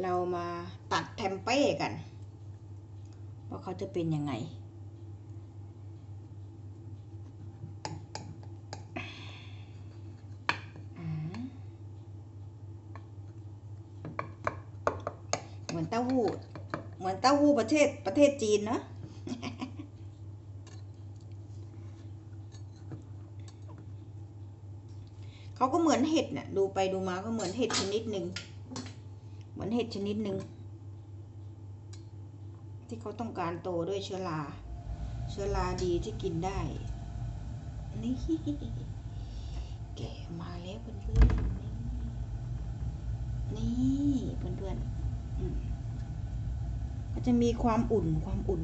เรามาตัดแทมเป้กัน ว่าเขาจะเป็นยังไง เหมือนเต้าหู้ เหมือนเต้าหู้ประเทศประเทศจีนเนอะเขาก็เหมือนเห็ดน่ะ ดูไปดูมาก็เหมือนเห็ดชนิดหนึ่ง เหมือนเห็ดชนิดหนึ่งที่เขาต้องการโตด้วยเชื้อราเชื้อราดีที่กินได้ นี่แกมาแล้วเพื่อนๆนี่เพื่อนๆอืมก็จะมีความอุ่นความอุ่น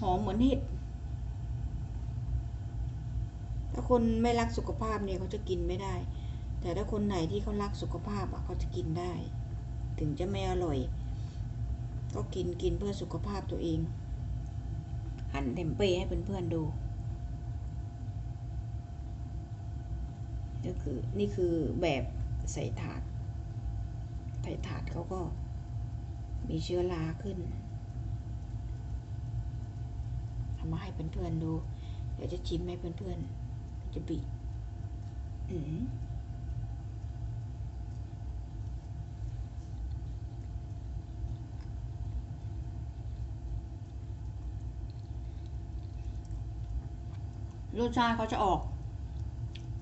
หอมเหมือนเห็ด ถ้าคนไม่รักสุขภาพเนี่ยเขาจะกินไม่ได้ แต่ถ้าคนไหนที่เขารักสุขภาพอะเขาจะกินได้ ถึงจะไม่อร่อย ก็กินกินเพื่อสุขภาพตัวเอง หั่นเทมเป้ให้เพื่อนๆดูก็คือนี่คือแบบใส่ถาด ใส่ถาดเขาก็มีเชื้อราขึ้นเอามาให้เพื่อนๆดู เดี๋ยวจะชิมให้เพื่อนๆ จะบีรสชาติเขาจะออก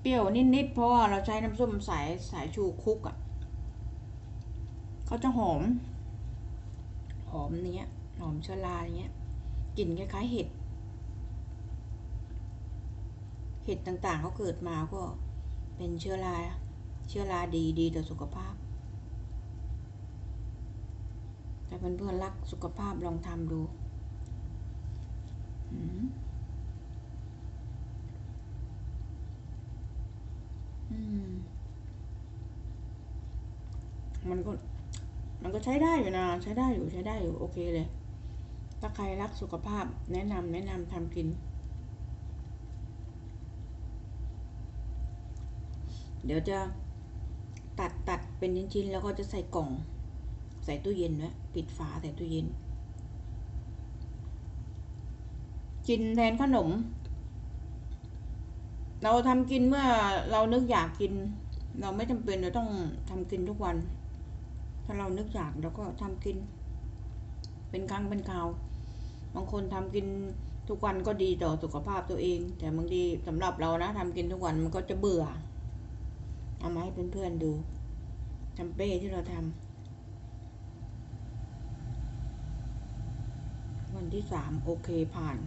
เปรี้ยวนิดๆเพราะว่าเราใช้น้ำส้มสายสายชูคุกอะ่ะเขาจะหอม หอมเนี้ย หอมชื้อราเนี้ยกลิ่นคล้ายๆเห็ด เห็ดต่างๆเขาเกิดมาก็เป็นเชื้อราเชื้อราดีดีต่อสุขภาพ แต่เพื่อนๆรักสุขภาพลองทำดูมันก็ มันก็ใช้ได้อยู่นะ ใช้ได้อยู่ใช้ได้อยู่ โอเคเลย ถ้าใครรักสุขภาพแนะนำแนะนำทำกิน เดี๋ยวจะตัดตัดเป็นชิ้นๆแล้วก็จะใส่กล่อง ใส่ตู้เย็นไว้ปิดฝาใส่ตู้เย็น กินแทนขนม เราทำกินเมื่อเรานึกอยากกิน เราไม่จำเป็นจะต้องทำกินทุกวัน ถ้าเรานึกอยากเราก็ทำกิน เป็นครั้งเป็นคราว บางคนทำกินทุกวันก็ดีต่อสุขภาพตัวเอง แต่บางทีสำหรับเรานะทำกินทุกวันมันก็จะเบื่อ เอามาให้เพื่อนๆดูทำเป้ที่เราทำวันที่สามโอเคผ่าน